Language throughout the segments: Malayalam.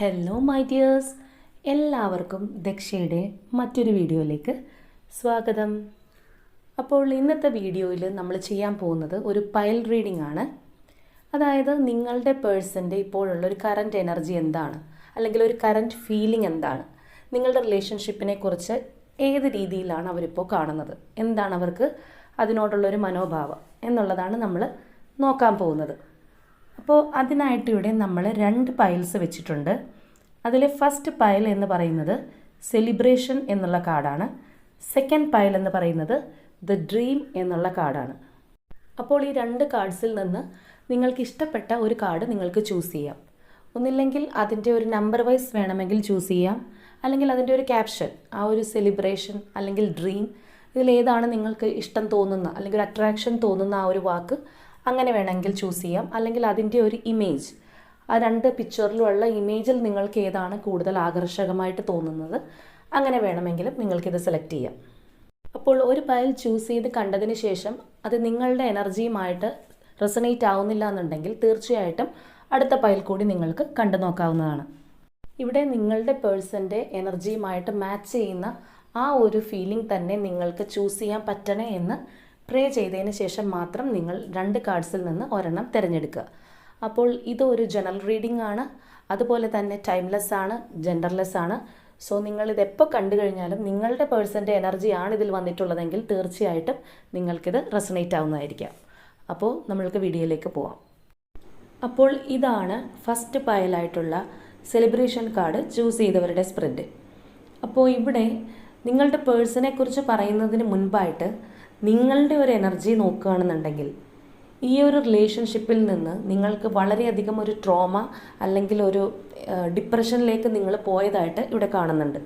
ഹലോ മൈ ഡിയേഴ്സ് എല്ലാവർക്കും ദക്ഷയുടെ മറ്റൊരു വീഡിയോയിലേക്ക് സ്വാഗതം. അപ്പോൾ ഇന്നത്തെ വീഡിയോയിൽ നമ്മൾ ചെയ്യാൻ പോകുന്നത് ഒരു പൈൽ റീഡിംഗ് ആണ്. അതായത് നിങ്ങളുടെ പേഴ്സന്റെ ഇപ്പോഴുള്ള ഒരു കറന്റ് എനർജി എന്താണ്? അല്ലെങ്കിൽ ഒരു കറന്റ് ഫീലിംഗ് എന്താണ്? നിങ്ങളുടെ റിലേഷൻഷിപ്പിനെ കുറിച്ച് ഏത് രീതിയിലാണ് അവരിപ്പോൾ കാണുന്നത്? എന്താണ് അവർക്ക് അതിനോടുള്ളൊരു മനോഭാവം? എന്നുള്ളതാണ് നമ്മൾ നോക്കാൻ പോകുന്നത്. അപ്പോൾ അതിനായിട്ട് ഇവിടെ നമ്മൾ രണ്ട് പൈൽസ് വെച്ചിട്ടുണ്ട്. അതിലെ ഫസ്റ്റ് പൈൽ എന്ന് പറയുന്നത് സെലിബ്രേഷൻ എന്നുള്ള കാർഡാണ്. സെക്കൻഡ് പൈൽ എന്ന് പറയുന്നത് ദ ഡ്രീം എന്നുള്ള കാർഡാണ്. അപ്പോൾ ഈ രണ്ട് കാർഡ്സിൽ നിന്ന് നിങ്ങൾക്ക് ഇഷ്ടപ്പെട്ട ഒരു കാർഡ് നിങ്ങൾക്ക് ചൂസ് ചെയ്യാം. ഒന്നില്ലെങ്കിൽ അതിന്റെ ഒരു നമ്പർ വൈസ് വേണമെങ്കിൽ ചൂസ് ചെയ്യാം. അല്ലെങ്കിൽ അതിന്റെ ഒരു ക്യാപ്ഷൻ ആ ഒരു സെലിബ്രേഷൻ അല്ലെങ്കിൽ ഡ്രീം ഇതിലേതാണ് നിങ്ങൾക്ക് ഇഷ്ടം തോന്നുന്ന അല്ലെങ്കിൽ ഒരു അട്രാക്ഷൻ തോന്നുന്ന ആ ഒരു വാക്ക് അങ്ങനെ വേണമെങ്കിൽ ചൂസ് ചെയ്യാം. അല്ലെങ്കിൽ അതിന്റെ ഒരു ഇമേജ് ആ രണ്ട് പിക്ചറിലുമുള്ള ഇമേജിൽ നിങ്ങൾക്ക് ഏതാണ് കൂടുതൽ ആകർഷകമായിട്ട് തോന്നുന്നത്? അങ്ങനെ വേണമെങ്കിലും നിങ്ങൾക്കിത് സെലക്ട് ചെയ്യാം. അപ്പോൾ ഒരു ഫയൽ ചൂസ് ചെയ്ത് കണ്ടതിന് ശേഷം അത് നിങ്ങളുടെ എനർജിയുമായിട്ട് റെസണേറ്റ് ആവുന്നില്ല എന്നുണ്ടെങ്കിൽ തീർച്ചയായിട്ടും അടുത്ത പയൽ കൂടി നിങ്ങൾക്ക് കണ്ടു നോക്കാവുന്നതാണ്. ഇവിടെ നിങ്ങളുടെ പേഴ്സന്റെ എനർജിയുമായിട്ട് മാച്ച് ചെയ്യുന്ന ആ ഒരു ഫീലിംഗ് തന്നെ നിങ്ങൾക്ക് ചൂസ് ചെയ്യാൻ പറ്റണേ എന്ന് പ്രേ ചെയ്തതിന് ശേഷം മാത്രം നിങ്ങൾ രണ്ട് കാർഡ്സിൽ നിന്ന് ഒരെണ്ണം തിരഞ്ഞെടുക്കുക. അപ്പോൾ ഇത് ഒരു ജനറൽ റീഡിംഗ് ആണ്. അതുപോലെ തന്നെ ടൈംലെസ് ആണ് ജെൻഡർലെസ് ആണ്. സോ നിങ്ങൾ ഇത് എപ്പോൾ കണ്ടു കഴിഞ്ഞാലും നിങ്ങളുടെ പേഴ്സന്റെ എനർജിയാണ് ഇതിൽ വന്നിട്ടുള്ളതെങ്കിൽ തീർച്ചയായിട്ടും നിങ്ങൾക്കിത് റെസണേറ്റ് ആവുന്നതായിരിക്കാം. അപ്പോൾ നമ്മൾക്ക് വീഡിയോയിലേക്ക് പോവാം. അപ്പോൾ ഇതാണ് ഫസ്റ്റ് പയലായിട്ടുള്ള സെലിബ്രേഷൻ കാർഡ് ചൂസ് ചെയ്തവരുടെ സ്പ്രെഡ്. അപ്പോൾ ഇവിടെ നിങ്ങളുടെ പേഴ്സിനെ കുറിച്ച് പറയുന്നതിന് മുൻപായിട്ട് നിങ്ങളുടെ ഒരു എനർജി നോക്കുകയാണെന്നുണ്ടെങ്കിൽ ഈ ഒരു റിലേഷൻഷിപ്പിൽ നിന്ന് നിങ്ങൾക്ക് വളരെയധികം ഒരു ട്രോമ അല്ലെങ്കിൽ ഒരു ഡിപ്രഷനിലേക്ക് നിങ്ങൾ പോയതായിട്ട് ഇവിടെ കാണുന്നുണ്ട്.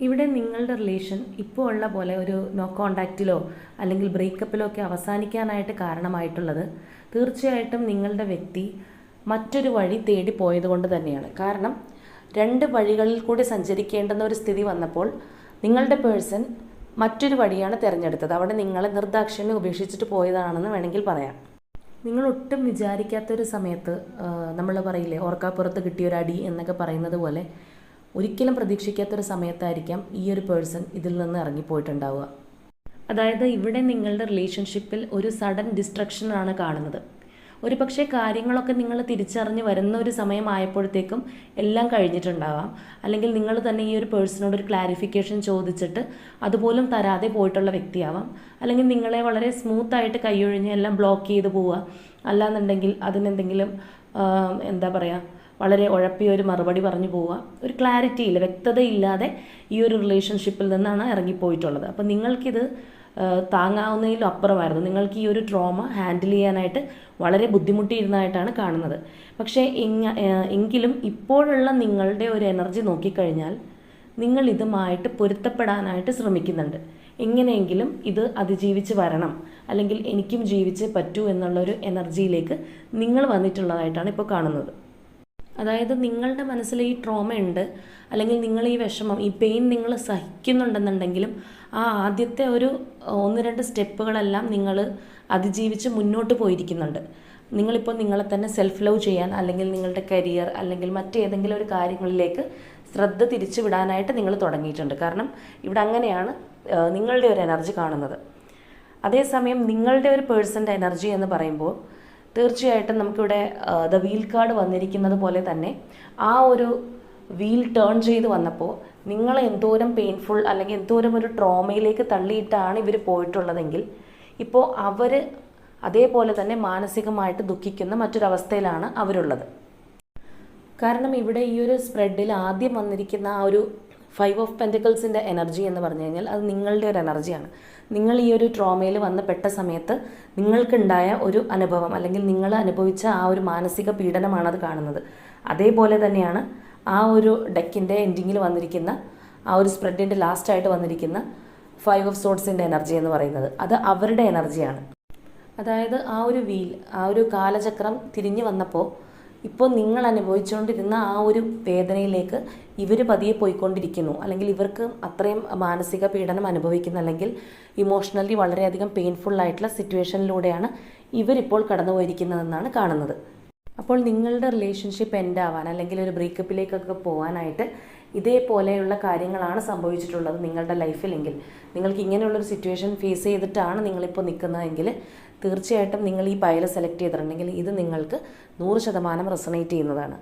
ഇവിടെ നിങ്ങളുടെ റിലേഷൻ ഇപ്പോൾ ഉള്ള പോലെ ഒരു നോ കോണ്ടാക്റ്റിലോ അല്ലെങ്കിൽ ബ്രേക്കപ്പിലോ ഒക്കെ അവസാനിക്കാനായിട്ട് കാരണമായിട്ടുള്ളത് തീർച്ചയായിട്ടും നിങ്ങളുടെ വ്യക്തി മറ്റൊരു വഴി തേടി പോയത് കൊണ്ട് തന്നെയാണ്. കാരണം രണ്ട് വഴികളിൽ കൂടി സഞ്ചരിക്കേണ്ടുന്ന ഒരു സ്ഥിതി വന്നപ്പോൾ നിങ്ങളുടെ പേഴ്സൺ മറ്റൊരു വഴിയാണ് തിരഞ്ഞെടുത്തത്. അവിടെ നിങ്ങളെ നിർദാക്ഷിണ്യം ഉപേക്ഷിച്ചിട്ട് പോയതാണെന്ന് വേണമെങ്കിൽ പറയാം. നിങ്ങൾ ഒട്ടും വിചാരിക്കാത്തൊരു സമയത്ത് നമ്മൾ പറയില്ലേ ഓർക്കാപ്പുറത്ത് കിട്ടിയ ഒരു അടി എന്നൊക്കെ പറയുന്നത് പോലെ ഒരിക്കലും പ്രതീക്ഷിക്കാത്തൊരു സമയത്തായിരിക്കാം ഈ ഒരു പേഴ്സൺ ഇതിൽ നിന്ന് ഇറങ്ങിപ്പോയിട്ടുണ്ടാവുക. അതായത് ഇവിടെ നിങ്ങളുടെ റിലേഷൻഷിപ്പിൽ ഒരു സഡൻ ഡിസ്ട്രക്ഷനാണ് കാണുന്നത്. ഒരു പക്ഷേ കാര്യങ്ങളൊക്കെ നിങ്ങൾ തിരിച്ചറിഞ്ഞ് വരുന്ന ഒരു സമയമായപ്പോഴത്തേക്കും എല്ലാം കഴിഞ്ഞിട്ടുണ്ടാവാം. അല്ലെങ്കിൽ നിങ്ങൾ തന്നെ ഈ ഒരു പേഴ്സണോട് ഒരു ക്ലാരിഫിക്കേഷൻ ചോദിച്ചിട്ട് അതുപോലും തരാതെ പോയിട്ടുള്ള വ്യക്തിയാവാം. അല്ലെങ്കിൽ നിങ്ങളെ വളരെ സ്മൂത്തായിട്ട് കൈയൊഴിഞ്ഞ് എല്ലാം ബ്ലോക്ക് ചെയ്ത് പോവുക. അല്ലാന്നുണ്ടെങ്കിൽ അതിനെന്തെങ്കിലും എന്താ പറയുക വളരെ ഉഴപ്പിയ ഒരു മറുപടി പറഞ്ഞു പോവുക. ഒരു ക്ലാരിറ്റി ഇല്ല വ്യക്തതയില്ലാതെ ഈ ഒരു റിലേഷൻഷിപ്പിൽ നിന്നാണ് ഇറങ്ങിപ്പോയിട്ടുള്ളത്. അപ്പോൾ നിങ്ങൾക്കിത് താങ്ങാവുന്നതിലും അപ്പുറമായിരുന്നു. നിങ്ങൾക്ക് ഈ ഒരു ട്രോമ ഹാൻഡിൽ ചെയ്യാനായിട്ട് വളരെ ബുദ്ധിമുട്ടിയിരുന്നതായിട്ടാണ് കാണുന്നത്. പക്ഷേ ഇങ്ങ എങ്കിലും ഇപ്പോഴുള്ള നിങ്ങളുടെ ഒരു എനർജി നോക്കിക്കഴിഞ്ഞാൽ നിങ്ങൾ ഇതുമായിട്ട് പൊരുത്തപ്പെടാനായിട്ട് ശ്രമിക്കുന്നുണ്ട്. എങ്ങനെയെങ്കിലും ഇത് അതിജീവിച്ച് വരണം. അല്ലെങ്കിൽ എനിക്കും ജീവിച്ചേ പറ്റൂ എന്നുള്ളൊരു എനർജിയിലേക്ക് നിങ്ങൾ വന്നിട്ടുള്ളതായിട്ടാണ് ഇപ്പോൾ കാണുന്നത്. അതായത് നിങ്ങളുടെ മനസ്സിൽ ഈ ട്രോമ ഉണ്ട് അല്ലെങ്കിൽ നിങ്ങൾ ഈ വിഷമം ഈ പെയിൻ നിങ്ങൾ സഹിക്കുന്നുണ്ടെന്നുണ്ടെങ്കിലും ആ ആദ്യത്തെ ഒരു ഒന്ന് രണ്ട് സ്റ്റെപ്പുകളെല്ലാം നിങ്ങൾ അതിജീവിച്ച് മുന്നോട്ട് പോയിരിക്കുന്നുണ്ട്. നിങ്ങളിപ്പോൾ നിങ്ങളെ തന്നെ സെൽഫ് ലവ് ചെയ്യാൻ അല്ലെങ്കിൽ നിങ്ങളുടെ കരിയർ അല്ലെങ്കിൽ മറ്റേതെങ്കിലും ഒരു കാര്യങ്ങളിലേക്ക് ശ്രദ്ധ തിരിച്ചു വിടാനായിട്ട് നിങ്ങൾ തുടങ്ങിയിട്ടുണ്ട്. കാരണം ഇവിടെ അങ്ങനെയാണ് നിങ്ങളുടെ ഒരു എനർജി കാണുന്നത്. അതേസമയം നിങ്ങളുടെ ഒരു പേഴ്സന്റെ എനർജി എന്ന് പറയുമ്പോൾ തീർച്ചയായിട്ടും നമുക്കിവിടെ ദ വീൽ കാർഡ് വന്നിരിക്കുന്നത് പോലെ തന്നെ ആ ഒരു വീൽ ടേൺ ചെയ്ത് വന്നപ്പോൾ നിങ്ങൾ എന്തോരം പെയിൻഫുൾ അല്ലെങ്കിൽ എന്തോരം ഒരു ട്രോമയിലേക്ക് തള്ളിയിട്ടാണ് ഇവർ പോയിട്ടുള്ളതെങ്കിൽ ഇപ്പോൾ അവർ അതേപോലെ തന്നെ മാനസികമായിട്ട് ദുഃഖിക്കുന്ന മറ്റൊരവസ്ഥയിലാണ് അവരുള്ളത്. കാരണം ഇവിടെ ഈ ഒരു സ്പ്രെഡിൽ ആദ്യം വന്നിരിക്കുന്ന ആ ഒരു ഫൈവ് ഓഫ് പെന്റിക്കിൾസിന്റെ എനർജി എന്ന് പറഞ്ഞു കഴിഞ്ഞാൽ അത് നിങ്ങളുടെ ഒരു എനർജിയാണ് നിങ്ങൾ ഈ ഒരു ട്രോമയിൽ വന്ന് പെട്ട സമയത്ത് നിങ്ങൾക്കുണ്ടായ ഒരു അനുഭവം അല്ലെങ്കിൽ നിങ്ങൾ അനുഭവിച്ച ആ ഒരു മാനസിക പീഡനമാണ് അത് കാണുന്നത്. അതേപോലെ തന്നെയാണ് ആ ഒരു ഡെക്കിന്റെ എൻഡിങ്ങിൽ വന്നിരിക്കുന്ന ആ ഒരു സ്പ്രെഡിന്റെ ലാസ്റ്റായിട്ട് വന്നിരിക്കുന്ന ഫൈവ് ഓഫ് സോട്ട്സിന്റെ എനർജി എന്ന് പറയുന്നത്. അത് അവരുടെ എനർജിയാണ് അതായത് ആ ഒരു വീൽ ആ ഒരു കാലചക്രം തിരിഞ്ഞു വന്നപ്പോൾ ഇപ്പോൾ നിങ്ങൾ അനുഭവിച്ചുകൊണ്ടിരുന്ന ആ ഒരു വേദനയിലേക്ക് ഇവർ പതിയെ പോയിക്കൊണ്ടിരിക്കുന്നു. അല്ലെങ്കിൽ ഇവർക്ക് അത്രയും മാനസിക പീഡനം അനുഭവിക്കുന്ന. അല്ലെങ്കിൽ ഇമോഷണലി വളരെയധികം പെയിൻഫുൾ ആയിട്ടുള്ള സിറ്റുവേഷനിലൂടെയാണ് ഇവരിപ്പോൾ കടന്നു പോയിരിക്കുന്നതെന്നാണ് കാണുന്നത്. അപ്പോൾ നിങ്ങളുടെ റിലേഷൻഷിപ്പ് എൻഡ് ആവാൻ അല്ലെങ്കിൽ ഒരു ബ്രേക്കപ്പിലേക്കൊക്കെ പോകാനായിട്ട് ഇതേപോലെയുള്ള കാര്യങ്ങളാണ് സംഭവിച്ചിട്ടുള്ളത് നിങ്ങളുടെ ലൈഫിലെങ്കിൽ നിങ്ങൾക്ക് ഇങ്ങനെയുള്ളൊരു സിറ്റുവേഷൻ ഫേസ് ചെയ്തിട്ടാണ് നിങ്ങളിപ്പോൾ നിൽക്കുന്നതെങ്കിൽ തീർച്ചയായിട്ടും നിങ്ങൾ ഈ പയൽ സെലക്ട് ചെയ്തിട്ടുണ്ടെങ്കിൽ ഇത് നിങ്ങൾക്ക് നൂറ് ശതമാനം റെസണേറ്റ് ചെയ്യുന്നതാണ്.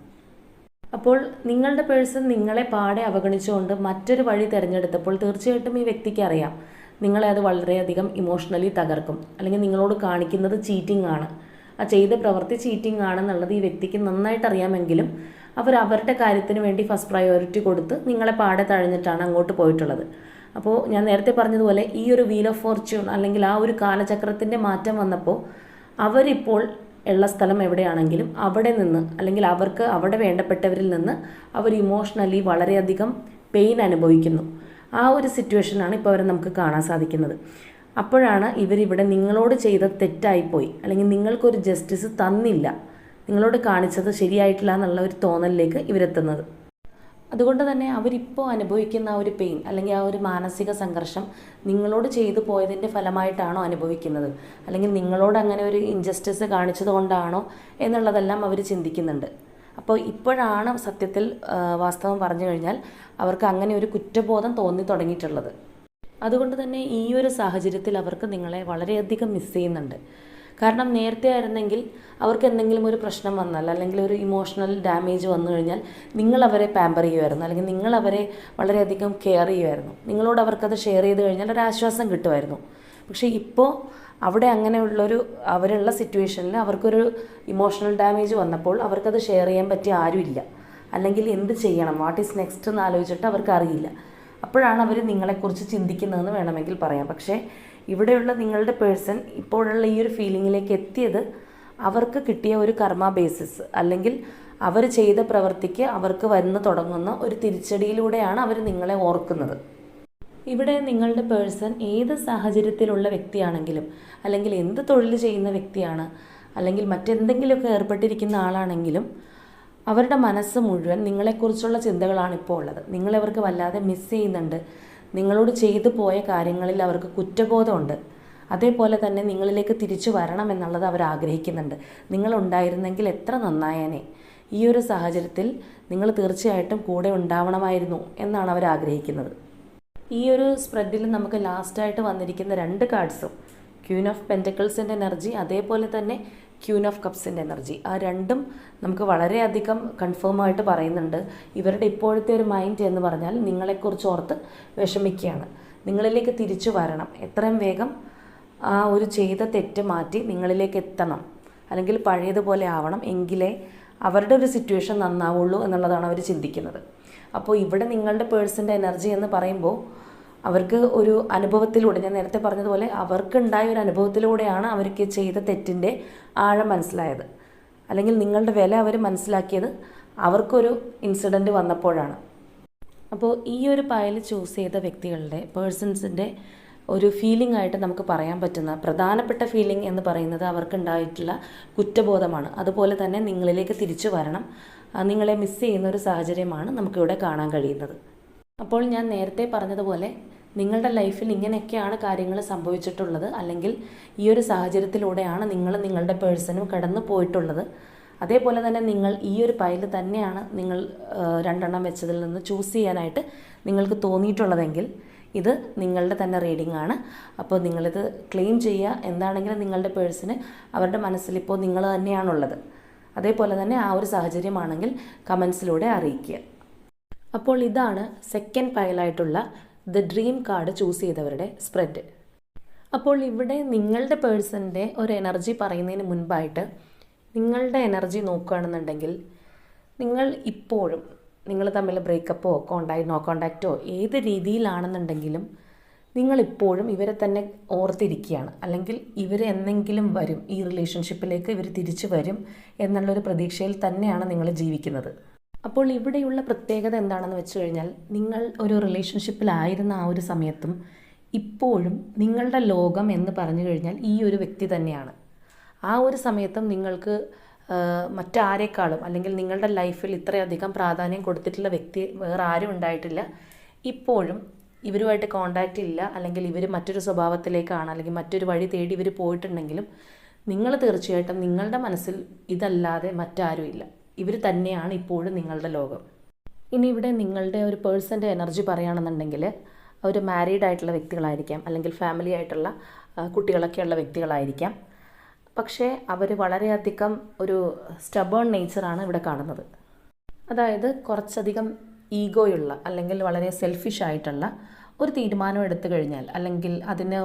അപ്പോൾ നിങ്ങളുടെ പേഴ്സൺ നിങ്ങളെ പാടെ അവഗണിച്ചുകൊണ്ട് മറ്റൊരു വഴി തിരഞ്ഞെടുത്തപ്പോൾ തീർച്ചയായിട്ടും ഈ വ്യക്തിക്ക് അറിയാം. നിങ്ങളെ അത് വളരെയധികം ഇമോഷണലി തകർക്കും. അല്ലെങ്കിൽ നിങ്ങളോട് കാണിക്കുന്നത് ചീറ്റിംഗ് ആണ്. ആ ചെയ്ത പ്രവൃത്തി ചീറ്റിംഗ് ആണെന്നുള്ളത് ഈ വ്യക്തിക്ക് നന്നായിട്ട് അറിയാമെങ്കിലും അവർ അവരുടെ കാര്യത്തിന് വേണ്ടി ഫസ്റ്റ് പ്രയോറിറ്റി കൊടുത്ത് നിങ്ങളെ പാടെ തഴഞ്ഞിട്ടാണ് അങ്ങോട്ട് പോയിട്ടുള്ളത്. അപ്പോൾ ഞാൻ നേരത്തെ പറഞ്ഞതുപോലെ ഈ ഒരു വീൽ ഓഫ് ഫോർച്യൂൺ അല്ലെങ്കിൽ ആ ഒരു കാലചക്രത്തിന്റെ മാറ്റം വന്നപ്പോൾ അവരിപ്പോൾ ഉള്ള സ്ഥലം എവിടെയാണെങ്കിലും അവിടെ നിന്ന് അല്ലെങ്കിൽ അവർക്ക് അവിടെ വേണ്ടപ്പെട്ടവരിൽ നിന്ന് അവർ ഇമോഷണലി വളരെയധികം പെയിൻ അനുഭവിക്കുന്നു. ആ ഒരു സിറ്റുവേഷനാണ് ഇപ്പോൾ അവരെ നമുക്ക് കാണാൻ സാധിക്കുന്നത്. അപ്പോഴാണ് ഇവരിവിടെ നിങ്ങളോട് ചെയ്ത തെറ്റായിപ്പോയി. അല്ലെങ്കിൽ നിങ്ങൾക്കൊരു ജസ്റ്റിസ് തന്നില്ല. നിങ്ങളോട് കാണിച്ചത് ശരിയായിട്ടില്ല എന്നുള്ള ഒരു തോന്നലിലേക്ക് ഇവരെത്തുന്നത്. അതുകൊണ്ട് തന്നെ അവരിപ്പോൾ അനുഭവിക്കുന്ന ആ ഒരു പെയിൻ അല്ലെങ്കിൽ ആ ഒരു മാനസിക സംഘർഷം നിങ്ങളോട് ചെയ്തു പോയതിന്റെ ഫലമായിട്ടാണോ അനുഭവിക്കുന്നത്? അല്ലെങ്കിൽ നിങ്ങളോട് അങ്ങനെ ഒരു ഇൻജസ്റ്റിസ് കാണിച്ചത് കൊണ്ടാണോ എന്നുള്ളതെല്ലാം അവർ ചിന്തിക്കുന്നുണ്ട്. അപ്പോൾ ഇപ്പോഴാണ് സത്യത്തിൽ വാസ്തവം പറഞ്ഞു കഴിഞ്ഞാൽ അവർക്ക് അങ്ങനെ ഒരു കുറ്റബോധം തോന്നി തുടങ്ങിയിട്ടുള്ളത്. അതുകൊണ്ട് തന്നെ ഈ ഒരു സാഹചര്യത്തിൽ അവർക്ക് നിങ്ങളെ വളരെയധികം മിസ് ചെയ്യുന്നുണ്ട്. കാരണം നേരത്തെ ആയിരുന്നെങ്കിൽ അവർക്ക് എന്തെങ്കിലും ഒരു പ്രശ്നം വന്നാൽ അല്ലെങ്കിൽ ഒരു ഇമോഷണൽ ഡാമേജ് വന്നു കഴിഞ്ഞാൽ നിങ്ങൾ അവരെ പാമ്പർ ചെയ്യുമായിരുന്നു. അല്ലെങ്കിൽ നിങ്ങൾ അവരെ വളരെയധികം കെയർ ചെയ്യുമായിരുന്നു. നിങ്ങളോട് അവർക്കത് ഷെയർ ചെയ്ത് കഴിഞ്ഞാൽ ഒരു ആശ്വാസം കിട്ടുമായിരുന്നു. പക്ഷേ ഇപ്പോൾ അവിടെ അങ്ങനെയുള്ളൊരു അവരുള്ള സിറ്റുവേഷനിൽ അവർക്കൊരു ഇമോഷണൽ ഡാമേജ് വന്നപ്പോൾ അവർക്കത് ഷെയർ ചെയ്യാൻ പറ്റിയ ആരുമില്ല. അല്ലെങ്കിൽ എന്ത് ചെയ്യണം? വാട്ട് ഈസ് നെക്സ്റ്റ് എന്ന് ആലോചിച്ചിട്ട് അവർക്ക് അറിയില്ല. അപ്പോഴാണ് അവർ നിങ്ങളെക്കുറിച്ച് ചിന്തിക്കുന്നതെന്ന് വേണമെങ്കിൽ പറയാം. പക്ഷേ ഇവിടെയുള്ള നിങ്ങളുടെ പേഴ്സൺ ഇപ്പോഴുള്ള ഈ ഒരു ഫീലിങ്ങിലേക്ക് എത്തിയത് അവർക്ക് കിട്ടിയ ഒരു കർമ്മ ബേസിസ് അല്ലെങ്കിൽ അവർ ചെയ്ത പ്രവൃത്തിക്ക് അവർക്ക് വന്ന് തുടങ്ങുന്ന ഒരു തിരിച്ചടിയിലൂടെയാണ് അവർ നിങ്ങളെ ഓർക്കുന്നത്. ഇവിടെ നിങ്ങളുടെ പേഴ്സൺ ഏത് സാഹചര്യത്തിലുള്ള വ്യക്തിയാണെങ്കിലും അല്ലെങ്കിൽ എന്ത് തൊഴിൽ ചെയ്യുന്ന വ്യക്തിയാണ് അല്ലെങ്കിൽ മറ്റെന്തെങ്കിലുമൊക്കെ ഏർപ്പെട്ടിരിക്കുന്ന ആളാണെങ്കിലും അവരുടെ മനസ്സ് മുഴുവൻ നിങ്ങളെക്കുറിച്ചുള്ള ചിന്തകളാണ് ഇപ്പോൾ ഉള്ളത്. നിങ്ങളെവർക്ക് വല്ലാതെ മിസ് ചെയ്യുന്നുണ്ട്. നിങ്ങളോട് ചെയ്തു പോയ കാര്യങ്ങളിൽ അവർക്ക് കുറ്റബോധമുണ്ട്. അതേപോലെ തന്നെ നിങ്ങളിലേക്ക് തിരിച്ചു വരണം എന്നുള്ളത് അവർ ആഗ്രഹിക്കുന്നുണ്ട്. നിങ്ങളുണ്ടായിരുന്നെങ്കിൽ എത്ര നന്നായേനെ. ഈ ഒരു സാഹചര്യത്തിൽ നിങ്ങൾ തീർച്ചയായിട്ടും കൂടെ ഉണ്ടാവണമായിരുന്നു എന്നാണ് അവർ ആഗ്രഹിക്കുന്നത്. ഈ ഒരു സ്പ്രെഡിൽ നമുക്ക് ലാസ്റ്റായിട്ട് വന്നിരിക്കുന്ന രണ്ട് കാർഡ്സും ക്യൂൻ ഓഫ് പെന്റക്കിൾസിന്റെ എനർജി അതേപോലെ തന്നെ ക്യൂൻ ഓഫ് കപ്സിന്റെ എനർജി. ആ രണ്ടും നമുക്ക് വളരെയധികം കൺഫേം ആയിട്ട് പറയുന്നുണ്ട്. ഇവരുടെ ഇപ്പോഴത്തെ ഒരു മൈൻഡ് എന്ന് പറഞ്ഞാൽ നിങ്ങളെക്കുറിച്ച് ഓർത്ത് വിഷമിക്കുകയാണ്. നിങ്ങളിലേക്ക് തിരിച്ചു വരണം. എത്രയും വേഗം ആ ഒരു ചെയ്ത തെറ്റ് മാറ്റി നിങ്ങളിലേക്ക് എത്തണം. അല്ലെങ്കിൽ പഴയതുപോലെ ആവണം എങ്കിലേ അവരുടെ ഒരു സിറ്റുവേഷൻ നന്നാവുള്ളൂ എന്നുള്ളതാണ് അവർ ചിന്തിക്കുന്നത്. അപ്പോൾ ഇവിടെ നിങ്ങളുടെ പേഴ്സന്റെ എനർജി എന്ന് പറയുമ്പോൾ അവർക്ക് ഒരു അനുഭവത്തിലൂടെ ഞാൻ നേരത്തെ പറഞ്ഞതുപോലെ അവർക്കുണ്ടായ ഒരു അനുഭവത്തിലൂടെയാണ് അവർക്ക് ചെയ്ത തെറ്റിന്റെ ആഴം മനസ്സിലായത്. അല്ലെങ്കിൽ നിങ്ങളുടെ വില അവർ മനസ്സിലാക്കിയത് അവർക്കൊരു ഇൻസിഡന്റ് വന്നപ്പോഴാണ്. അപ്പോൾ ഈ ഒരു പായൽ ചൂസ് ചെയ്ത വ്യക്തികളുടെ പേഴ്സൺസിന്റെ ഒരു ഫീലിംഗ് ആയിട്ട് നമുക്ക് പറയാൻ പറ്റുന്ന പ്രധാനപ്പെട്ട ഫീലിംഗ് എന്ന് പറയുന്നത് അവർക്കുണ്ടായിട്ടുള്ള കുറ്റബോധമാണ്. അതുപോലെ തന്നെ നിങ്ങളിലേക്ക് തിരിച്ചു വരണം. നിങ്ങളെ മിസ് ചെയ്യുന്ന ഒരു സാഹചര്യമാണ് നമുക്കിവിടെ കാണാൻ കഴിയുന്നത്. അപ്പോൾ ഞാൻ നേരത്തെ പറഞ്ഞതുപോലെ നിങ്ങളുടെ ലൈഫിൽ ഇങ്ങനെയൊക്കെയാണ് കാര്യങ്ങൾ സംഭവിച്ചിട്ടുള്ളത്. അല്ലെങ്കിൽ ഈ ഒരു സാഹചര്യത്തിലൂടെയാണ് നിങ്ങൾ നിങ്ങളുടെ പേഴ്സണും കടന്നു പോയിട്ടുള്ളത്. അതേപോലെ തന്നെ നിങ്ങൾ ഈ ഒരു പൈൽ തന്നെയാണ് നിങ്ങൾ രണ്ടെണ്ണം വെച്ചതിൽ നിന്ന് ചൂസ് ചെയ്യാനായിട്ട് നിങ്ങൾക്ക് തോന്നിയിട്ടുള്ളതെങ്കിൽ ഇത് നിങ്ങളുടെ തന്നെ റീഡിംഗ് ആണ്. അപ്പോൾ നിങ്ങളിത് ക്ലെയിം ചെയ്യുക. എന്താണെങ്കിലും നിങ്ങളുടെ പേഴ്സന് അവരുടെ മനസ്സിലിപ്പോൾ നിങ്ങൾ തന്നെയാണുള്ളത്. അതേപോലെ തന്നെ ആ ഒരു സാഹചര്യമാണെങ്കിൽ കമൻസിലൂടെ അറിയിക്കുക. അപ്പോൾ ഇതാണ് സെക്കൻഡ് പൈലായിട്ടുള്ള ദ ഡ്രീം കാർഡ് ചൂസ് ചെയ്തവരുടെ സ്പ്രെഡ് അപ്പോൾ ഇവിടെ നിങ്ങളുടെ പേഴ്സന്റെ ഒരു എനർജി പറയുന്നതിന് മുൻപായിട്ട് നിങ്ങളുടെ എനർജി നോക്കുകയാണെന്നുണ്ടെങ്കിൽ നിങ്ങൾ ഇപ്പോഴും നിങ്ങൾ തമ്മിൽ ബ്രേക്കപ്പോ കോണ്ടാക്ട് നോ കോണ്ടാക്റ്റോ ഏത് രീതിയിലാണെന്നുണ്ടെങ്കിലും നിങ്ങളിപ്പോഴും ഇവരെ തന്നെ ഓർത്തിരിക്കുകയാണ്. അല്ലെങ്കിൽ ഇവർ എന്നെങ്കിലും വരും ഈ റിലേഷൻഷിപ്പിലേക്ക് ഇവർ തിരിച്ചു വരും എന്നുള്ളൊരു പ്രതീക്ഷയിൽ തന്നെയാണ് നിങ്ങൾ ജീവിക്കുന്നത്. അപ്പോൾ ഇവിടെയുള്ള പ്രത്യേകത എന്താണെന്ന് വെച്ച് കഴിഞ്ഞാൽ നിങ്ങൾ ഒരു റിലേഷൻഷിപ്പിലായിരുന്ന ആ ഒരു സമയത്തും ഇപ്പോഴും നിങ്ങളുടെ ലോകം എന്ന് പറഞ്ഞു കഴിഞ്ഞാൽ ഈ ഒരു വ്യക്തി തന്നെയാണ്. ആ ഒരു സമയത്തും നിങ്ങൾക്ക് മറ്റാരേക്കാളും അല്ലെങ്കിൽ നിങ്ങളുടെ ലൈഫിൽ ഇത്രയധികം പ്രാധാന്യം കൊടുത്തിട്ടുള്ള വ്യക്തി വേറെ ആരും ഉണ്ടായിട്ടില്ല. ഇപ്പോഴും ഇവരുമായിട്ട് കോണ്ടാക്റ്റ് ഇല്ല അല്ലെങ്കിൽ ഇവർ മറ്റൊരു സ്വഭാവത്തിലേക്കാണ് അല്ലെങ്കിൽ മറ്റൊരു വഴി തേടി ഇവർ പോയിട്ടുണ്ടെങ്കിലും നിങ്ങൾ തീർച്ചയായിട്ടും നിങ്ങളുടെ മനസ്സിൽ ഇതല്ലാതെ മറ്റാരും ഇല്ല ഇവർ തന്നെയാണ് ഇപ്പോഴും നിങ്ങളുടെ ലോകം. ഇനി ഇവിടെ നിങ്ങളുടെ ഒരു പേഴ്സന്റെ എനർജി പറയുകയാണെന്നുണ്ടെങ്കിൽ അവർ മാരീഡ് ആയിട്ടുള്ള വ്യക്തികളായിരിക്കാം അല്ലെങ്കിൽ ഫാമിലി ആയിട്ടുള്ള കുട്ടികളൊക്കെയുള്ള വ്യക്തികളായിരിക്കാം. പക്ഷേ അവർ വളരെയധികം ഒരു സ്റ്റബേൺ നേച്ചറാണ് ഇവിടെ കാണുന്നത്. അതായത് കുറച്ചധികം ഈഗോയുള്ള അല്ലെങ്കിൽ വളരെ സെൽഫിഷ് ആയിട്ടുള്ള ഒരു തീരുമാനം എടുത്തു കഴിഞ്ഞാൽ അല്ലെങ്കിൽ അതിന്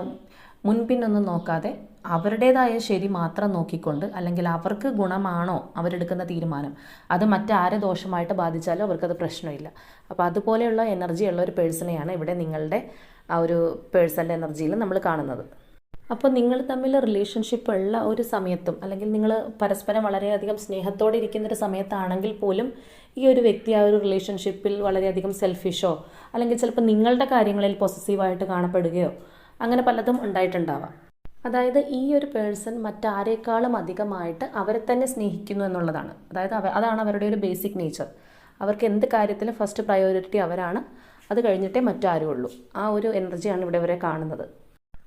മുൻപിനൊന്നും നോക്കാതെ അവരുടേതായ ശരി മാത്രം നോക്കിക്കൊണ്ട് അല്ലെങ്കിൽ അവർക്ക് ഗുണമാണോ അവരെടുക്കുന്ന തീരുമാനം? അത് മറ്റാരെ ദോഷമായിട്ട് ബാധിച്ചാലും അവർക്കത് പ്രശ്നമില്ല. അപ്പോൾ അതുപോലെയുള്ള എനർജി ഉള്ള ഒരു പേഴ്സണെയാണ് ഇവിടെ നിങ്ങളുടെ ആ ഒരു പേഴ്സന്റെ എനർജിയിൽ നമ്മൾ കാണുന്നത്. അപ്പോൾ നിങ്ങൾ തമ്മിൽ റിലേഷൻഷിപ്പ് ഉള്ള ഒരു സമയത്തും അല്ലെങ്കിൽ നിങ്ങൾ പരസ്പരം വളരെയധികം സ്നേഹത്തോടെ ഇരിക്കുന്ന ഒരു സമയത്താണെങ്കിൽ പോലും ഈ ഒരു വ്യക്തി ആ ഒരു റിലേഷൻഷിപ്പിൽ വളരെയധികം സെൽഫിഷോ അല്ലെങ്കിൽ ചിലപ്പോൾ നിങ്ങളുടെ കാര്യങ്ങളിൽ പൊസസീവായിട്ട് കാണപ്പെടുകയോ അങ്ങനെ പലതും ഉണ്ടായിട്ടുണ്ടാവാം. അതായത് ഈ ഒരു പേഴ്സൺ മറ്റാരേക്കാളും അധികമായിട്ട് അവരെ തന്നെ സ്നേഹിക്കുന്നു എന്നുള്ളതാണ്. അതായത് അവ അതാണ് അവരുടെ ഒരു ബേസിക് നേച്ചർ. അവർക്ക് എന്ത് കാര്യത്തിലും ഫസ്റ്റ് പ്രയോറിറ്റി അവരാണ്. അത് കഴിഞ്ഞിട്ടേ മറ്റാരും ഉള്ളൂ ആ ഒരു എനർജിയാണ് ഇവിടെ ഇവരെ കാണുന്നത്.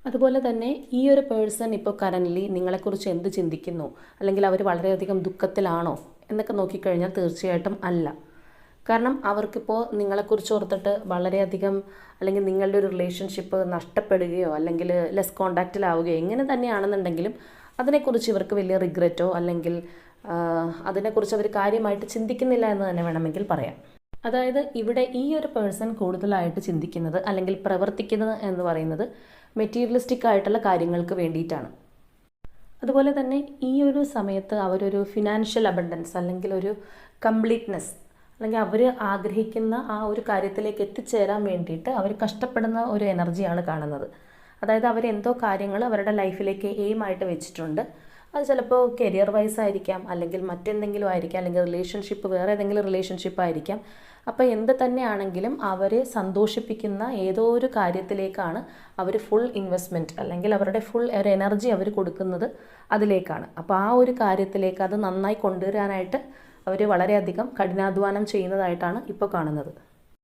അതുപോലെ തന്നെ ഈ ഒരു പേഴ്സൺ ഇപ്പോൾ കറന്റ്ലി നിങ്ങളെക്കുറിച്ച് എന്ത് ചിന്തിക്കുന്നു? അല്ലെങ്കിൽ അവർ വളരെയധികം ദുഃഖത്തിലാണോ? എന്നൊക്കെ നോക്കിക്കഴിഞ്ഞാൽ തീർച്ചയായിട്ടും അല്ല. കാരണം അവർക്കിപ്പോൾ നിങ്ങളെക്കുറിച്ച് ഓർത്തിട്ട് വളരെയധികം അല്ലെങ്കിൽ നിങ്ങളുടെ ഒരു റിലേഷൻഷിപ്പ് നഷ്ടപ്പെടുകയോ അല്ലെങ്കിൽ ലെസ് കോണ്ടാക്റ്റിലാവുകയോ എങ്ങനെ തന്നെയാണെന്നുണ്ടെങ്കിലും അതിനെക്കുറിച്ച് ഇവർക്ക് വലിയ റിഗ്രറ്റോ അല്ലെങ്കിൽ അതിനെക്കുറിച്ച് അവർ കാര്യമായിട്ട് ചിന്തിക്കുന്നില്ല എന്ന് തന്നെ വേണമെങ്കിൽ പറയാം. അതായത് ഇവിടെ ഈ ഒരു പേഴ്സൺ കൂടുതലായിട്ട് ചിന്തിക്കുന്നത് അല്ലെങ്കിൽ പ്രവർത്തിക്കുന്നത് എന്ന് പറയുന്നത് മെറ്റീരിയലിസ്റ്റിക് ആയിട്ടുള്ള കാര്യങ്ങൾക്ക് വേണ്ടിയിട്ടാണ്. അതുപോലെ തന്നെ ഈ ഒരു സമയത്ത് അവരൊരു ഫിനാൻഷ്യൽ അബണ്ടൻസ് അല്ലെങ്കിൽ ഒരു കംപ്ലീറ്റ്നെസ് അല്ലെങ്കിൽ അവർ ആഗ്രഹിക്കുന്ന ആ ഒരു കാര്യത്തിലേക്ക് എത്തിച്ചേരാൻ വേണ്ടിയിട്ട് അവർ കഷ്ടപ്പെടുന്ന ഒരു എനർജിയാണ് കാണുന്നത്. അതായത് അവരെന്തോ കാര്യങ്ങൾ അവരുടെ ലൈഫിലേക്ക് എയിമായിട്ട് വെച്ചിട്ടുണ്ട്. അത് ചിലപ്പോൾ കരിയർ വൈസ് ആയിരിക്കാം അല്ലെങ്കിൽ മറ്റെന്തെങ്കിലും ആയിരിക്കാം അല്ലെങ്കിൽ റിലേഷൻഷിപ്പ് വേറെ ഏതെങ്കിലും റിലേഷൻഷിപ്പ് ആയിരിക്കാം. അപ്പോൾ എന്ത് തന്നെയാണെങ്കിലും അവരെ സന്തോഷിപ്പിക്കുന്ന ഏതോ ഒരു കാര്യത്തിലേക്കാണ് അവർ ഫുൾ ഇൻവെസ്റ്റ്മെന്റ് അല്ലെങ്കിൽ അവരുടെ ഫുൾ ഒരു എനർജി അവർ കൊടുക്കുന്നത് അതിലേക്കാണ്. അപ്പോൾ ആ ഒരു കാര്യത്തിലേക്ക് അത് നന്നായി കൊണ്ടുവരാനായിട്ട് അവർ വളരെയധികം കഠിനാധ്വാനം ചെയ്യുന്നതായിട്ടാണ് ഇപ്പോൾ കാണുന്നത്.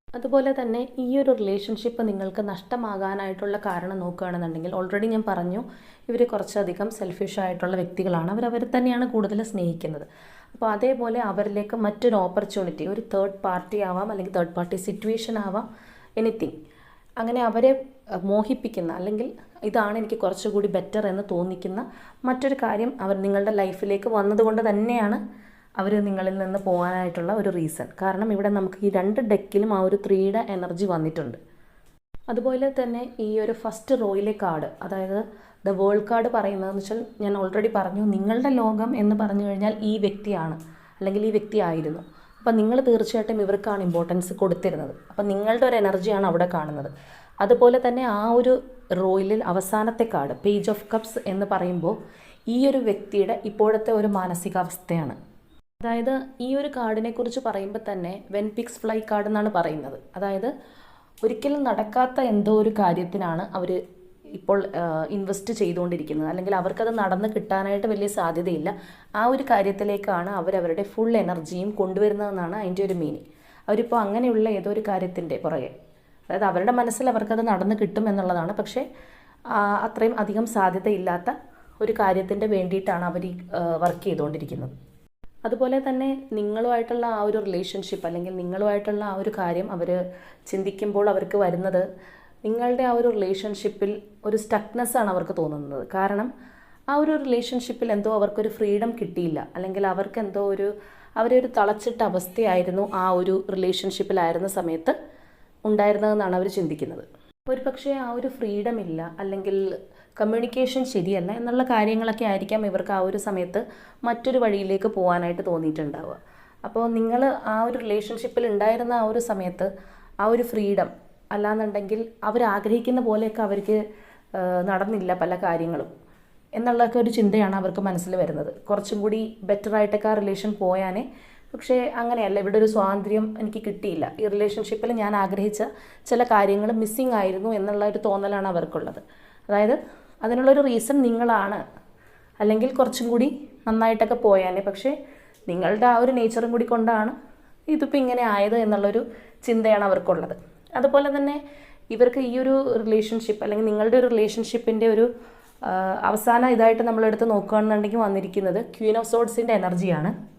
അതുപോലെ തന്നെ ഈ ഒരു റിലേഷൻഷിപ്പ് നിങ്ങൾക്ക് നഷ്ടമാകാനായിട്ടുള്ള കാരണം നോക്കുകയാണെന്നുണ്ടെങ്കിൽ ഓൾറെഡി ഞാൻ പറഞ്ഞു ഇവർ കുറച്ചധികം സെൽഫിഷ് ആയിട്ടുള്ള വ്യക്തികളാണ്. അവർ അവരെ തന്നെയാണ് കൂടുതൽ സ്നേഹിക്കുന്നത്. അപ്പോൾ അതേപോലെ അവരിലേക്ക് മറ്റൊരു ഓപ്പർച്യൂണിറ്റി ഒരു തേർഡ് പാർട്ടി ആവാം അല്ലെങ്കിൽ തേർഡ് പാർട്ടി സിറ്റുവേഷൻ ആവാം എനിത്തിങ് അങ്ങനെ അവരെ മോഹിപ്പിക്കുന്ന അല്ലെങ്കിൽ ഇതാണ് എനിക്ക് കുറച്ചുകൂടി ബെറ്റർ എന്ന് തോന്നിക്കുന്ന മറ്റൊരു കാര്യം അവർ നിങ്ങളുടെ ലൈഫിലേക്ക് വന്നതുകൊണ്ട് തന്നെയാണ് അവർ നിങ്ങളിൽ നിന്ന് പോകാനായിട്ടുള്ള ഒരു റീസൺ കാരണം ഇവിടെ നമുക്ക് ഈ രണ്ട് ഡെക്കിലും ആ ഒരു ത്രീയുടെ എനർജി വന്നിട്ടുണ്ട്. അതുപോലെ തന്നെ ഈ ഒരു ഫസ്റ്റ് റോയിലെ കാർഡ് അതായത് ദ വേൾഡ് കാർഡ് പറയുന്നതെന്ന് വെച്ചാൽ ഞാൻ ഓൾറെഡി പറഞ്ഞു നിങ്ങളുടെ ലോകം എന്ന് പറഞ്ഞു കഴിഞ്ഞാൽ ഈ വ്യക്തിയാണ് അല്ലെങ്കിൽ ഈ വ്യക്തി ആയിരുന്നു. അപ്പം നിങ്ങൾ തീർച്ചയായിട്ടും ഇവർക്കാണ് ഇമ്പോർട്ടൻസ് കൊടുത്തിരുന്നത്. അപ്പം നിങ്ങളുടെ ഒരു എനർജിയാണ് അവിടെ കാണുന്നത്. അതുപോലെ തന്നെ ആ ഒരു റോയിലിൽ അവസാനത്തെ കാർഡ് പേജ് ഓഫ് കപ്സ് എന്ന് പറയുമ്പോൾ ഈ ഒരു വ്യക്തിയുടെ ഇപ്പോഴത്തെ ഒരു മാനസികാവസ്ഥയാണ്. അതായത് ഈ ഒരു കാർഡിനെ കുറിച്ച് പറയുമ്പോൾ തന്നെ വെൻ പിക്സ് ഫ്ലൈ കാർഡ് എന്നാണ് പറയുന്നത്. അതായത് ഒരിക്കലും നടക്കാത്ത എന്തോ ഒരു കാര്യത്തിനാണ് അവർ ഇപ്പോൾ ഇൻവെസ്റ്റ് ചെയ്തുകൊണ്ടിരിക്കുന്നത്. അല്ലെങ്കിൽ അവർക്കത് നടന്ന് കിട്ടാനായിട്ട് വലിയ സാധ്യതയില്ല. ആ ഒരു കാര്യത്തിലേക്കാണ് അവരവരുടെ ഫുൾ എനർജിയും കൊണ്ടുവരുന്നതെന്നാണ് അതിന്റെ ഒരു മീനിങ്. അവരിപ്പോൾ അങ്ങനെയുള്ള ഏതോ ഒരു കാര്യത്തിന്റെ പുറകെ. അതായത് അവരുടെ മനസ്സിൽ അവർക്കത് നടന്ന് കിട്ടും എന്നുള്ളതാണ്. പക്ഷേ അത്രയും അധികം സാധ്യതയില്ലാത്ത ഒരു കാര്യത്തിന്റെ വേണ്ടിയിട്ടാണ് അവർ വർക്ക് ചെയ്തുകൊണ്ടിരിക്കുന്നത്. അതുപോലെ തന്നെ നിങ്ങളുമായിട്ടുള്ള ആ ഒരു റിലേഷൻഷിപ്പ് അല്ലെങ്കിൽ നിങ്ങളുമായിട്ടുള്ള ആ ഒരു കാര്യം അവർ ചിന്തിക്കുമ്പോൾ അവർക്ക് വരുന്നത് നിങ്ങളുടെ ആ ഒരു റിലേഷൻഷിപ്പിൽ ഒരു സ്റ്റക്നെസ് ആണ് അവർക്ക് തോന്നുന്നത്. കാരണം ആ ഒരു റിലേഷൻഷിപ്പിൽ എന്തോ അവർക്കൊരു ഫ്രീഡം കിട്ടിയില്ല. അല്ലെങ്കിൽ അവർക്ക് എന്തോ ഒരു അവരെ ഒരു തളച്ചിട്ട അവസ്ഥയായിരുന്നു ആ ഒരു റിലേഷൻഷിപ്പിലായിരുന്ന സമയത്ത് ഉണ്ടായിരുന്നതെന്നാണ് അവർ ചിന്തിക്കുന്നത്. ഒരു പക്ഷേ ആ ഒരു ഫ്രീഡം ഇല്ല അല്ലെങ്കിൽ കമ്മ്യൂണിക്കേഷൻ ശരിയല്ല എന്നുള്ള കാര്യങ്ങളൊക്കെ ആയിരിക്കാം ഇവർക്ക് ആ ഒരു സമയത്ത് മറ്റൊരു വഴിയിലേക്ക് പോകാനായിട്ട് തോന്നിയിട്ടുണ്ടാവുക. അപ്പോൾ നിങ്ങൾ ആ ഒരു റിലേഷൻഷിപ്പിൽ ഉണ്ടായിരുന്ന ആ ഒരു സമയത്ത് ആ ഒരു ഫ്രീഡം അല്ലാന്നുണ്ടെങ്കിൽ അവർ ആഗ്രഹിക്കുന്ന പോലെയൊക്കെ അവർക്ക് നടന്നില്ല പല കാര്യങ്ങളും എന്നുള്ളൊക്കെ ഒരു ചിന്തയാണ് അവർക്ക് മനസ്സിൽ വരുന്നത്. കുറച്ചും കൂടി ബെറ്ററായിട്ടൊക്കെ ആ റിലേഷൻ പോയാനേ പക്ഷേ അങ്ങനെയല്ല ഇവിടെ ഒരു സ്വാതന്ത്ര്യം എനിക്ക് കിട്ടിയില്ല. ഈ റിലേഷൻഷിപ്പിൽ ഞാൻ ആഗ്രഹിച്ച ചില കാര്യങ്ങൾ മിസ്സിങ് ആയിരുന്നു എന്നുള്ള ഒരു തോന്നലാണ് അവർക്കുള്ളത്. അതായത് അതിനുള്ളൊരു റീസൺ നിങ്ങളാണ്. അല്ലെങ്കിൽ കുറച്ചും കൂടി നന്നായിട്ടൊക്കെ പോയാലേ. പക്ഷേ നിങ്ങളുടെ ആ ഒരു നേച്ചറും കൂടി കൊണ്ടാണ് ഇതിപ്പോൾ ഇങ്ങനെ ആയത് എന്നുള്ളൊരു ചിന്തയാണ് അവർക്കുള്ളത്. അതുപോലെ തന്നെ ഇവർക്ക് ഈ ഒരു റിലേഷൻഷിപ്പ് അല്ലെങ്കിൽ നിങ്ങളുടെ ഒരു റിലേഷൻഷിപ്പിന്റെ ഒരു അവസാനം ഇതായിട്ട് നമ്മളെടുത്ത് നോക്കുകയാണെന്നുണ്ടെങ്കിൽ വന്നിരിക്കുന്നത് ക്വീൻ ഓഫ് സോഡ്സിന്റെ എനർജിയാണ്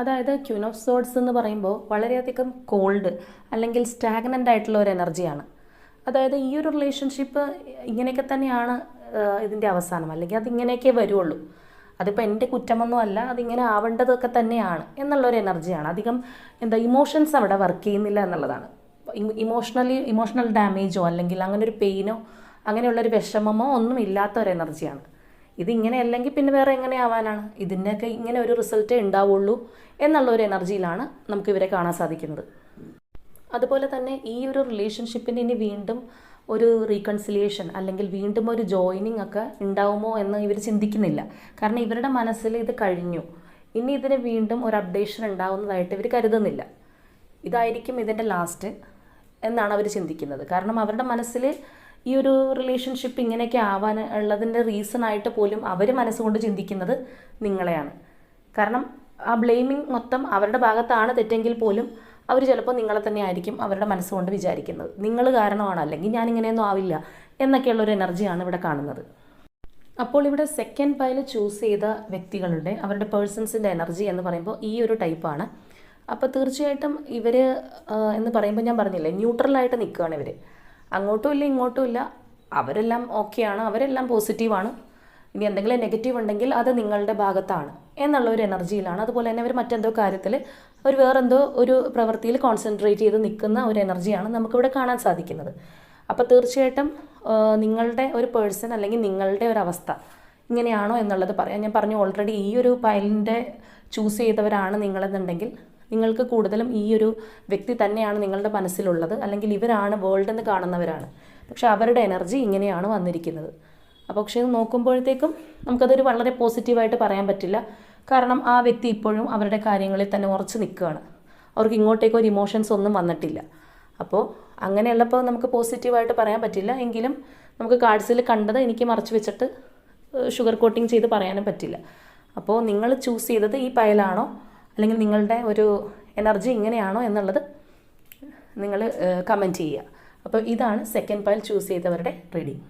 അതായത് ക്യൂനോഫ് ഓഫ് സോഡ്സ് എന്ന് പറയുമ്പോൾ വളരെയധികം കോൾഡ് അല്ലെങ്കിൽ സ്റ്റാഗ്നന്റ് ആയിട്ടുള്ള ഒരു എനർജിയാണ്. അതായത് ഈ ഒരു റിലേഷൻഷിപ്പ് ഇങ്ങനെയൊക്കെ തന്നെയാണ് ഇതിന്റെ അവസാനം. അല്ലെങ്കിൽ അതിങ്ങനെയൊക്കെ വരുള്ളൂ അതിപ്പോൾ എന്റെ കുറ്റമൊന്നും അല്ല അതിങ്ങനെ ആവേണ്ടതൊക്കെ തന്നെയാണ് എന്നുള്ളൊരു എനർജിയാണ്. അധികം എന്താ ഇമോഷൻസ് അവിടെ വർക്ക് ചെയ്യുന്നില്ല എന്നുള്ളതാണ്. ഇമോഷണലി ഇമോഷണൽ ഡാമേജോ അല്ലെങ്കിൽ അങ്ങനെ ഒരു പെയിനോ അങ്ങനെയുള്ളൊരു വിഷമമോ ഒന്നും ഇല്ലാത്ത ഒരു എനർജിയാണ്. ഇതിങ്ങനെ അല്ലെങ്കിൽ പിന്നെ വേറെ എങ്ങനെ ആവാനാണ് ഇതിന്റെയൊക്കെ ഇങ്ങനെ ഒരു റിസൾട്ടേ ഉണ്ടാവുള്ളൂ എന്നുള്ള ഒരു എനർജിയിലാണ് നമുക്ക് ഇവരെ കാണാൻ സാധിക്കുന്നത്. അതുപോലെ തന്നെ ഈ ഒരു റിലേഷൻഷിപ്പിന് ഇനി വീണ്ടും ഒരു റീകൺസിലിയേഷൻ അല്ലെങ്കിൽ വീണ്ടും ഒരു ജോയിനിങ് ഒക്കെ ഉണ്ടാവുമോ എന്ന് ഇവർ ചിന്തിക്കുന്നില്ല. കാരണം ഇവരുടെ മനസ്സിൽ ഇത് കഴിഞ്ഞു. ഇനി ഇതിന് വീണ്ടും ഒരു അപ്ഡേഷൻ ഉണ്ടാവുന്നതായിട്ട് ഇവർ കരുതുന്നില്ല. ഇതായിരിക്കും ഇതിന്റെ ലാസ്റ്റ് എന്നാണ് അവർ ചിന്തിക്കുന്നത്. കാരണം അവരുടെ മനസ്സിൽ ഈ ഒരു റിലേഷൻഷിപ്പ് ഇങ്ങനെയൊക്കെ ആവാൻ ഉള്ളതിന്റെ റീസൺ ആയിട്ട് പോലും അവർ മനസ്സുകൊണ്ട് ചിന്തിക്കുന്നത് നിങ്ങളെയാണ്. കാരണം ആ ബ്ലെയിമിങ് മൊത്തം അവരുടെ ഭാഗത്താണ് തെറ്റെങ്കിൽ പോലും അവർ ചിലപ്പോൾ നിങ്ങളെ തന്നെ ആയിരിക്കും അവരുടെ മനസ്സുകൊണ്ട് വിചാരിക്കുന്നത്. നിങ്ങൾ കാരണമാണ് അല്ലെങ്കിൽ ഞാൻ ഇങ്ങനെയൊന്നും ആവില്ല എന്നൊക്കെയുള്ളൊരു എനർജിയാണ് ഇവിടെ കാണുന്നത്. അപ്പോൾ ഇവിടെ സെക്കൻഡ് പൈൽ ചൂസ് ചെയ്ത വ്യക്തികളുടെ അവരുടെ പേഴ്സൺസിന്റെ എനർജി എന്ന് പറയുമ്പോൾ ഈ ഒരു ടൈപ്പാണ് അപ്പോൾ തീർച്ചയായിട്ടും ഇവർ എന്ന് പറയുമ്പോൾ ഞാൻ പറഞ്ഞില്ലേ ന്യൂട്രലായിട്ട് നിൽക്കുകയാണ് ഇവർ അങ്ങോട്ടും ഇല്ല ഇങ്ങോട്ടും ഇല്ല. അവരെല്ലാം ഓക്കെയാണ് അവരെല്ലാം പോസിറ്റീവാണ് ഇനി എന്തെങ്കിലും നെഗറ്റീവ് ഉണ്ടെങ്കിൽ അത് നിങ്ങളുടെ ഭാഗത്താണ് എന്നുള്ള ഒരു എനർജിയിലാണ് അതുപോലെ തന്നെ അവർ മറ്റെന്തോ കാര്യത്തിൽ അവർ വേറെന്തോ ഒരു പ്രവൃത്തിയിൽ കോൺസെൻട്രേറ്റ് ചെയ്ത് നിൽക്കുന്ന ഒരു എനർജിയാണ് നമുക്കിവിടെ കാണാൻ സാധിക്കുന്നത്. അപ്പോൾ തീർച്ചയായിട്ടും നിങ്ങളുടെ ഒരു പേഴ്സൺ അല്ലെങ്കിൽ നിങ്ങളുടെ ഒരു അവസ്ഥ ഇങ്ങനെയാണോ എന്നുള്ളത് പറയാം. ഞാൻ പറഞ്ഞു ഓൾറെഡി ഈ ഒരു പൈലിന്റെ ചൂസ് ചെയ്തവരാണ് നിങ്ങളെന്നുണ്ടെങ്കിൽ നിങ്ങൾക്ക് കൂടുതലും ഈ ഒരു വ്യക്തി തന്നെയാണ് നിങ്ങളുടെ മനസ്സിലുള്ളത്. അല്ലെങ്കിൽ ഇവരാണ് വേൾഡ് എന്ന് കാണുന്നവരാണ്. പക്ഷെ അവരുടെ എനർജി ഇങ്ങനെയാണ് വന്നിരിക്കുന്നത്. അപ്പോൾ പക്ഷേ ഇത് നോക്കുമ്പോഴത്തേക്കും നമുക്കതൊരു വളരെ പോസിറ്റീവായിട്ട് പറയാൻ പറ്റില്ല. കാരണം ആ വ്യക്തി ഇപ്പോഴും അവരുടെ കാര്യങ്ങളിൽ തന്നെ ഉറച്ചു നിൽക്കുകയാണ്. അവർക്ക് ഇങ്ങോട്ടേക്ക് ഒരു ഇമോഷൻസ് ഒന്നും വന്നിട്ടില്ല. അപ്പോൾ അങ്ങനെയുള്ളപ്പോൾ നമുക്ക് പോസിറ്റീവായിട്ട് പറയാൻ പറ്റില്ല. എങ്കിലും നമുക്ക് കാർഡ്സിൽ കണ്ടത് എനിക്ക് മറച്ചു വെച്ചിട്ട് ഷുഗർ കോട്ടിങ് ചെയ്ത് പറയാനും പറ്റില്ല. അപ്പോൾ നിങ്ങൾ ചൂസ് ചെയ്തത് ഈ പയലാണോ? അല്ലെങ്കിൽ നിങ്ങളുടെ ഒരു എനർജി ഇങ്ങനെയാണോ എന്നുള്ളത് നിങ്ങൾ കമന്റ് ചെയ്യുക. അപ്പോൾ ഇതാണ് സെക്കൻഡ് പൈൽ ചൂസ് ചെയ്തവരുടെ റീഡിങ്